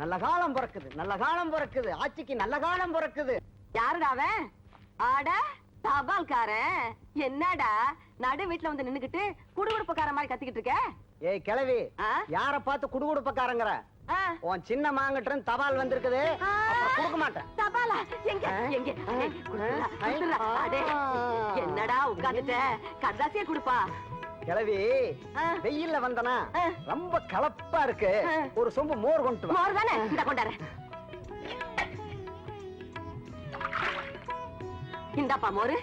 நல்ல காலம் பிறக்குது நல்ல காலம் பிறக்குது. ஆட்சிக்கு நல்ல காலம் பிறக்குது. யாருடா அவன்? ஆட தபால்காரன் என்னடா? நடு வீட்டுல வந்து நின்னுகிட்டு குடுகுடுப்புக்கார மாதிரி கத்திக்கிட்டு இருக்க? ஏய் கிழவி? யார பார்த்து குடுகுடுப்பக்காரங்கிற? உன் சின்ன மாங்கிட்ட தபால் வந்திருக்குது. கொடுக்க மாட்டேன். தபாலா? எங்க? எங்க. என்னடா உட்கார்ந்துட்ட கடைசியா குடுப்பா. கிழவி ஆ. வெயில்ல வந்தனா. ரொம்ப கலப்பா இருக்கு. ஒரு சொம்பு மோர் கொண்டு மோர் தானே? இந்த கொண்டாரு. இந்தாப்பா மோரு.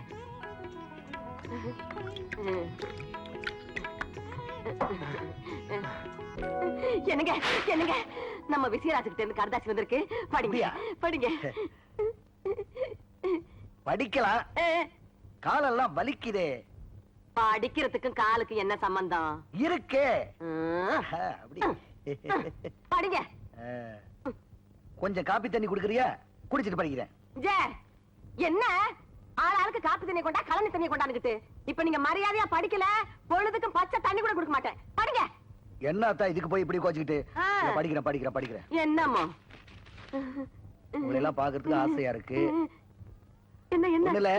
என்னங்க என்னங்க? நம்ம விசயராஜுக்கு இருந்து கரதாசி வந்திருக்கு. படிங்க? படிங்க. படிக்கலாம். காலெல்லாம் வலிக்குதே. படிக்கிறதுக்கும் காலுக்கு என்ன சம்பந்தம்? இருக்கே. படிங்க. கொஞ்சம் காப்பி தண்ணி குடுக்கறியா? குடிச்சிட்டு படிக்கிறேன். என்ன? ஆள் ஆளுக்கு காப்பி தண்ணி கொண்டா கலனி தண்ணி கொண்டாந்துகிட்டு இப்ப நீங்க மரியாதையா படிக்கல பொழுதுக்கும் பச்சை தண்ணி கூட கொடுக்க மாட்டேன். படிங்க. என்னத்தா இதுக்கு போய் இப்படி கோச்சுக்கிட்டு படிக்கிறேன் படிக்கிறேன் படிக்கிறேன். என்னமோ உங்களை எல்லாம் பாக்குறதுக்கு ஆசையா இருக்கு. என்ன என்ன?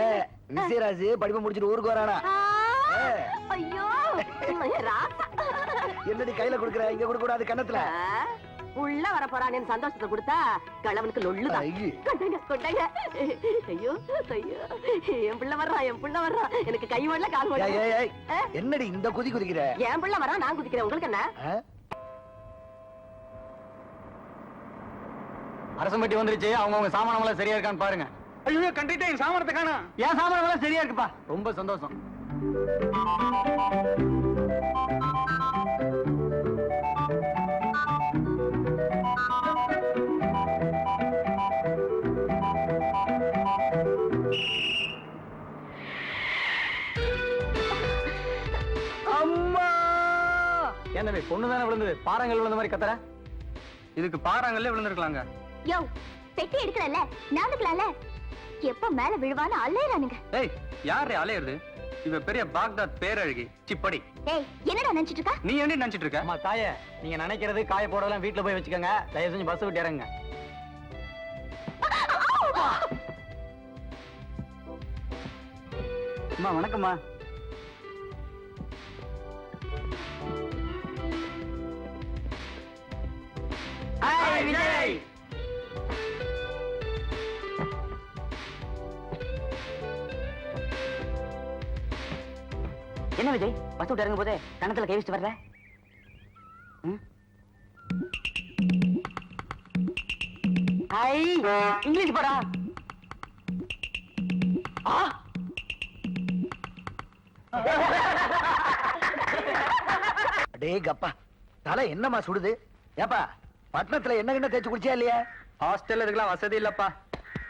விசயராஜ் படிப்பை முடிச்சிட்டு ஊருக்கு வரானா. ஐயோ என்னடி கையில குடுக்குற? இங்க கொடுக்க கூடாது கண்ணத்துல உள்ள வர போறானேன்னு சந்தோஷத்தை கொடுத்தா கிழவனுக்கு லொள்ளுதான் ஐயே. கொண்டாங்க கொண்டாங்க ஐயோ ஐயோ. என் பிள்ளை வர்றான் என் பிள்ளை வர்றான் எனக்கு கை ஓடல கால்? என்னடி இந்த குதி குதிக்கிற? என் பிள்ளை வரான் நான் குதிக்கிறேன். உங்களுக்கு என்ன? அரசம்பட்டி வந்துருச்சு. அவங்க அவங்க சாமானம் எல்லாம் சரியா இருக்கான்னு பாருங்க. ஐயோ கண்டிட்டே என் சாமானத்தை காணா என் சாமானம் எல்லாம் சரியா இருக்குப்பா. ரொம்ப சந்தோஷம். தம்பி பொண்ணு தானே விழுந்தது? பாறாங்கல் விழுந்த மாதிரி கத்துற? இதுக்கு பாறாங்கல்லே விழுந்திருக்கலாங்க. யோ பெட்டி எடுக்கறல்ல நானுக்கலாம்ல எப்ப மேல விழுவான்னு அலையறானுங்க. ஏய் யாரு அலையுறது? இவ பெரிய பாக்தாத் பேரழகி. சிப்படி ஏய் என்னடா நினைச்சிட்டு இருக்க? நீ என்ன நினைச்சிட்டு இருக்க? அம்மா தாயே நீங்க நினைக்கிறது காய போடலாம் வீட்டுல போய் வச்சுக்கோங்க. தயவு செஞ்சு பஸ் விட்டு இறங்குங்க. அம்மா வணக்கம்மா. விஜய். என்ன விஜய்? பஸ் விட்டு இறங்கும் போதே கணத்துல கை வச்சுட்டு வர்ற? ஐ இங்கிலீஷ் படா. ஆ? அடே கப்பா தலை என்னம்மா சுடுது? ஏப்பா பட்டணத்துல என்ன கிண்ண தேய்ச்சி குடிச்சியா இல்லையா? ஹாஸ்டல்ல இருக்கலாம் வசதி இல்லப்பா.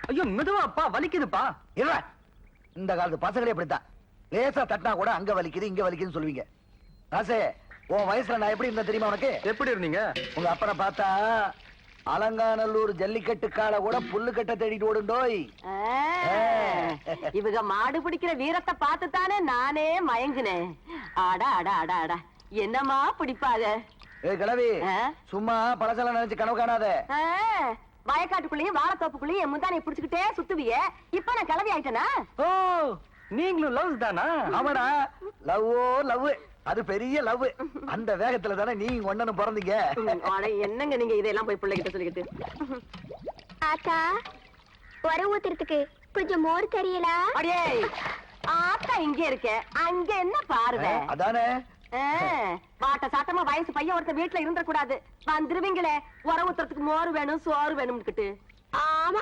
ஐயோ மெதுவாப்பா வலிக்குதுப்பா. இல்ல இந்த காலத்து பசங்களே இப்படித்தான். லேசா தட்டினா கூட அங்க வலிக்குது இங்க வலிக்குதுன்னு சொல்லுவீங்க. ராசே உன் வயசுல நான் எப்படி இருந்தேன் தெரியுமா உனக்கு? எப்படி இருந்தீங்க? உங்க அப்பனை பார்த்தா அலங்காநல்லூர் ஜல்லிக்கட்டு கால கூட புல்லு கட்ட தேடிட்டு ஓடுண்டோய். இவங்க மாடு பிடிக்கிற வீரத்தை பார்த்து தானே நானே மயங்குனேன். அடா அடா அடா அடா என்னமா பிடிப்பாத கிளவி? சும்மா பழசெல்லாம் நினைச்சு கனவு காணாத. வயக்காட்டுக்குள்ளேயும் வாழைத்தோப்புக்குள்ளேயும் என் முந்தானை பிடிச்சுக்கிட்டே சுத்துவியே. இப்ப நான் கிளவி ஆயிட்டேனா? ஓ நீங்களும் லவ்ஸ் தானா? ஆமாடா லவ்வோ லவ் அது பெரிய லவ் அந்த வேகத்துல தானே நீங்க ஒண்ணு பிறந்தீங்க? அட, என்னங்க நீங்க இதெல்லாம் போய் பிள்ளைகிட்ட சொல்லிக்கிட்டு? ஆத்தா உர ஊத்துறதுக்கு கொஞ்சம் மோர் தெரியலா? அடியே ஆத்தா இங்க இருக்க. அங்க என்ன பார்வை? அதானே? ஆ, வாட்ட சாட்டமா வயசு பையன் ஒருத்த வீட்டுல இருந்த கூடாது வந்துருவீங்களே உர ஊத்துறதுக்கு மோர் வேணும் சோறு வேணும்னுக்கிட்டு. ஆமா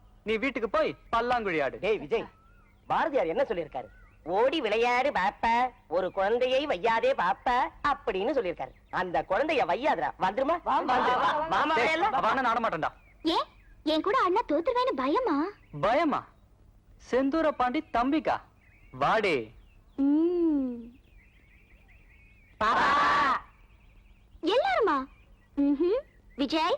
நீ வீட்டுக்கு போய் பல்லாங்குழி ஆடு. டேய் விஜய் பாரதியார் என்ன சொல்லியிருக்காரு? ஓடி விளையாடு பாப்ப. ஒரு குழந்தையை வையாதே பாப்ப அப்படின்னு சொல்லியிருக்காரு. அந்த குழந்தைய வையாதுடா. வந்துருமா. மாமா மாட்டான்டா ஏன் என் கூட அண்ணா தோத்துருவேன்னு பயமா? பயமா? செந்தூர பாண்டி தம்பிக்கா. வாடே. எல்லாருமா. விஜய்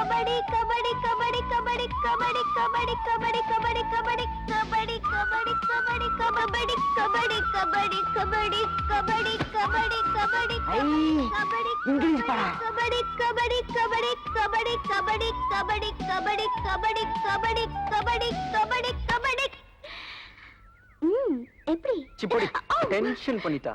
கபடி கபடி கபடி கபடி கபடி கபடி கபடி கபடி கபடி கபடி கபடி கபடி கபடி கபடி கபடி கபடி கபடி கபடி கபடி இங்கிலீஷ் படா. கபடி கபடி கபடி கபடி கபடி கபடி கபடி கபடி கபடி கபடி கபடி கபடி ம் எப்படி சிப்படி டென்ஷன் பண்ணிட்டா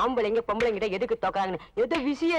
ஆம்பளைங்க பொம்பளைங்கிட்ட எதுக்கு தோக்காங்கன்னு எது விஷயம்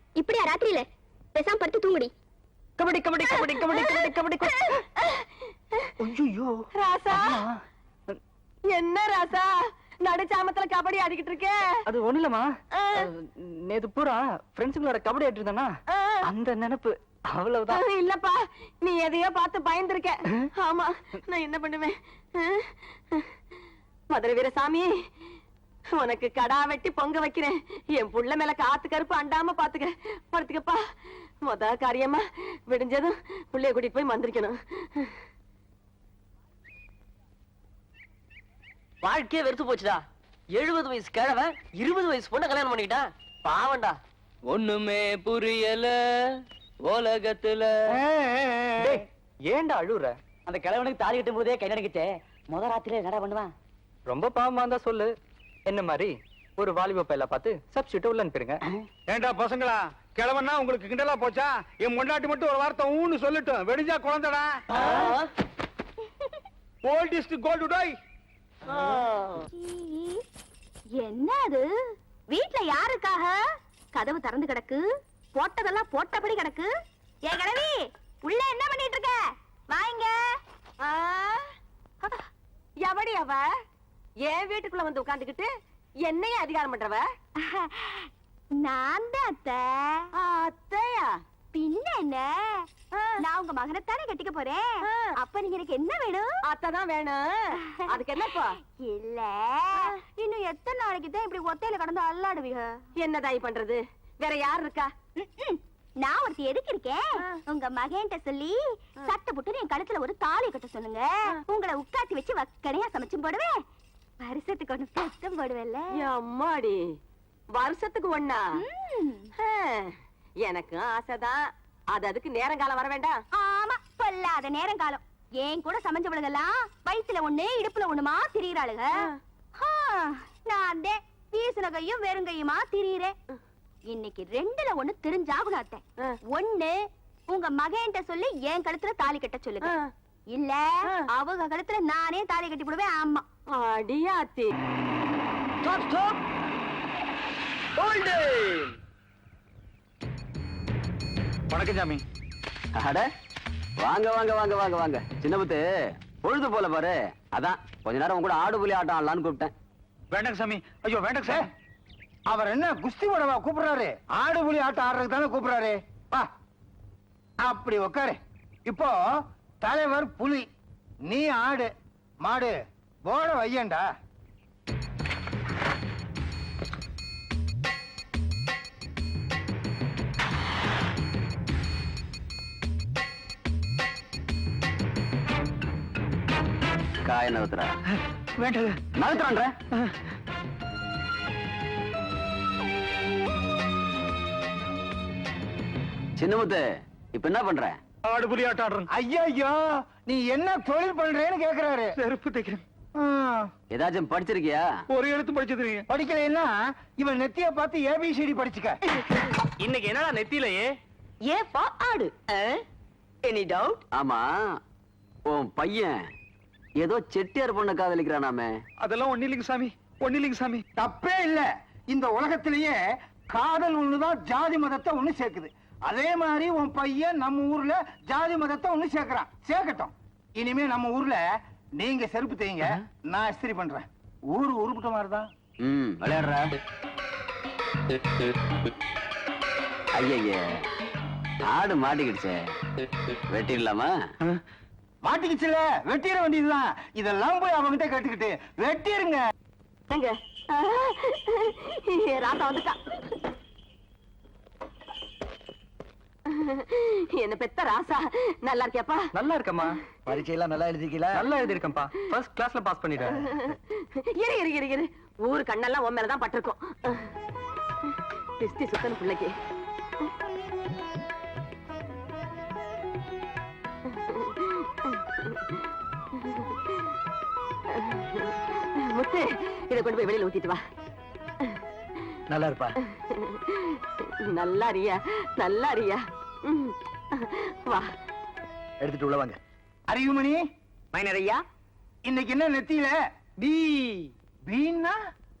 இப்படியா ராத்திரியில? பேசாம படுத்து தூங்குடி. கபடி கபடி கபடி கபடி கபடி கபடி ஐயோ ராசா. என்ன ராசா? நடுச்சாமத்துல கபடி ஆடிக்கிட்டு இருக்க. அது ஒண்ணு இல்லம்மா. நேத்து பூரா ஃப்ரெண்ட்ஸுங்களோட கபடி ஆடிட்டு இருந்தானா அந்த நினைப்பு அவ்வளவுதான். இல்லப்பா. நீ எதையோ பார்த்து பயந்துருக்க. ஆமா நான் என்ன பண்ணுவேன்? மதுரை வீரசாமி உனக்கு கடா வெட்டி பொங்க வைக்கிறேன். என் புள்ள மேல காத்து கருப்பு அண்டாம பாத்துக்க. படுத்துக்கப்பா. முத காரியமா விடிஞ்சதும் புள்ளைய கூட்டிட்டு போய் மந்திரிக்கணும். வாழ்க்கையே வெறுத்து போச்சுடா. எழுபது வயசு கிழவ இருபது வயசு பொண்ணை கல்யாணம் பண்ணிக்கிட்டான் பாவம்டா. ஒண்ணுமே புரியல உலகத்துல. டேய், ஏன்டா அழுவுற? அந்த கிழவனுக்கு தாலி கட்டும் போதே கை நடக்கிச்சே முத ராத்திரில என்னடா பண்ணுவான்? ரொம்ப பாவமா இருந்தா சொல்லு. என்ன மாதிரி? ஒரு வாலிப பையல பார்த்து சப்ஸ்டியூட் உள்ள அனுப்பிடுங்க. ஏண்டா பசங்களா கிழவன்னா உங்களுக்கு கிண்டலா போச்சா? என் முண்டாட்டி மட்டும் ஒரு வார்த்தை ஊன்னு சொல்லட்டும் வெடிஞ்சா குழந்தடா. ஓல்டிஸ்ட் கோல்டு டோய் என்ன அது வீட்ல யாருக்காக? கதவு திறந்து கிடக்கு. போட்டதெல்லாம் போட்டபடி கிடக்கு. ஏ கிழவி உள்ள என்ன பண்ணிட்டு இருக்க? வாங்க? எவடி அவ? என் வீட்டுக்குள்ள வந்து உட்கார்ந்துகிட்டு என்னைய அதிகாரம் பண்றவ? நான் தான் அத்தை. அத்தையா? பின்ன நான் உங்க மகனை தானே கட்டிக்க போறேன். அப்ப நீங்க எனக்கு என்ன வேணும்? அத்தைதான் வேணும். அதுக்கு என்னப்பா இல்ல. இன்னும் எத்தனை நாளைக்கு தான் இப்படி ஒத்தையில கடந்து அல்லாடுவீங்க? என்னதாய் பண்றது? வேற யார் இருக்கா. நான் ஒருத்தி எதுக்கு இருக்கேன்? உங்க மகன்கிட்ட சொல்லி சட்டை போட்டு என் கழுத்துல ஒரு தாலி கட்ட சொல்லுங்க. உங்களை உட்காத்தி வச்சு வக்கனையா சமைச்சும் போடுவேன். வருஷத்துக்கு ஒண்ணு பத்தம் போடுவேல்ல? அம்மாடி வருஷத்துக்கு ஒண்ணா? எனக்கும் ஆசைதான். அது அதுக்கு நேரங்காலம் வர வேண்டாம். ஆமா பொல்லாத நேரம் காலம் ஏன் கூட சமைஞ்சவளுங்கெல்லாம் வயித்துல ஒண்ணு இடுப்புல ஒண்ணுமா திரியிறாளுங்க நான் தான் வீசின கையும் வெறுங்கையுமா திரியிறேன். இன்னைக்கு ரெண்டுல ஒண்ணு தெரிஞ்சாகணும் அத்தை. ஒண்ணு உங்க மகன்கிட்ட சொல்லி என் கழுத்துல தாலி கட்ட சொல்லுங்க. இல்ல. அவங்க கழுத்துல நானே தாலி கட்டி போடுவேன் ஆமா அடியாத்தி ஸ்டாப் ஸ்டாப் ஹோல்ட் வணக்கம் ஜாமி அட வாங்க வாங்க வாங்க வாங்க வாங்க. சின்ன புத்து பொழுது போல பாரு. அதான் கொஞ்ச நேரம் உங்க கூட ஆடு புலி ஆட்டம் ஆடலான்னு கூப்பிட்டேன். வேண்டாங்க சாமி. ஐயோ வேண்டாங்க சார் அவர் என்ன குஸ்தி போடவா கூப்பிடுறாரு? ஆடு புலி ஆட்டம் ஆடுறதுக்கு தானே கூப்பிடுறாரு? வா. அப்படி உட்காரு இப்போ தலைவர் புலி. நீ ஆடு மாடு போட வையண்டா. காய நகத்துறா வேண்டாங்க. நகத்துறான்ற சின்ன முத்து இப்ப என்ன பண்ற? ஆடு புலி ஆட்டம் ஆடுறேன். ஐயோ நீ என்ன தொழில் பண்றேன்னு கேக்குறாரு. செருப்பு தைக்கிறேன். ஏதாச்சும் படிச்சிருக்கியா? ஒரு எழுத்து படிச்சது நீங்க படிக்கலைன்னா இவன் நெத்திய பார்த்து ஏபிசிடி படிச்சுக்க. இன்னைக்கு என்னடா நெத்தியிலையே ஏப்பா ஆடு. எனி டவுட் ஆமா உன் பையன் ஏதோ செட்டியார் பொண்ண காதலிக்கிறானாமே அதெல்லாம் ஒண்ணு இல்லைங்க சாமி ஒண்ணு இல்லைங்க சாமி. தப்பே இல்ல. இந்த உலகத்திலேயே காதல் ஒண்ணுதான் ஜாதி மதத்தை ஒண்ணு சேர்க்குது. அதே மாதிரி உன் பையன் நம்ம ஊர்ல ஜாதி மதத்தை ஒண்ணு சேர்க்கறான். சேர்க்கட்டும். இனிமே நம்ம ஊர்ல நீங்க செருப்பு தேய்ங்க. நான் இஸ்திரி பண்றேன். ஊரு உருப்பிட்ட மாதிரிதான். ம் விளையாடுற. ஐயய்ய ஆடு மாட்டிக்கிடுச்சே. வெட்டிடலாமா? மாட்டிக்கிச்சுல வெட்டிட வேண்டியதுதான். இதெல்லாம் போய் அவங்கிட்ட கேட்டுக்கிட்டு வெட்டிருங்க. ராத்தா என்ன பெத்த ராசா நல்லா இருக்கியாப்பா? நல்லா இருக்கம்மா. பரீட்சையெல்லாம் நல்லா எழுதிக்கல நல்லா எழுதிருக்கேன்ப்பா ஃபர்ஸ்ட் கிளாஸ்ல பாஸ் பண்ணிட்டேன். இரு இரு இரு இரு. ஊரு கண்ணெல்லாம் உன் மேலதான் பட்டிருக்கும். திஸ்தி சுத்தன பிள்ளைக்கு. முத்து இதை கொண்டு போய் வெளியில ஊத்திட்டு வா. நல்லா இருப்பா. நல்லா அறியா நல்லா அறியா. வா. எடுத்துட்டு உள்ள வாங்க. அறிவுமணி மைனர் ஐயா. இன்னைக்கு என்ன நெத்தியில? பி. பீன்னா?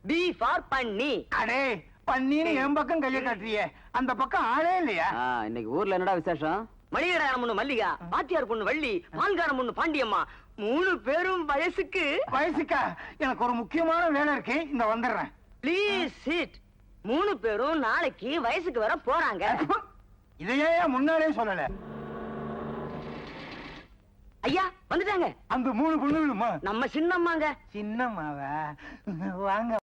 பி ஃபார் பண்ணி அடே பன்னீர் என் பக்கம் கைய காட்டுறியே. அந்த பக்கம் ஆளே இல்லையா? ஆ, இன்னைக்கு ஊர்ல என்னடா விசேஷம்? மளிகடாரம் பொண்ணு மல்லிகா பாத்தியார் பொண்ணு வள்ளி பால்காரம் பொண்ணு பாண்டியம்மா. மூணு பேரும் வயசுக்கு. வயசுக்கா? எனக்கு ஒரு முக்கியமான வேலை இருக்கு. இந்த வந்துடுறேன். ப்ளீஸ் சிட் மூணு பேரும் நாளைக்கு வயசுக்கு வர போறாங்க. இதையே முன்னாலே சொல்லல? ஐயா வந்துட்டாங்க. அந்த மூணு பொண்ணுகளுமா? நம்ம சின்னம்மாங்க. சின்னம்மாவ? வாங்க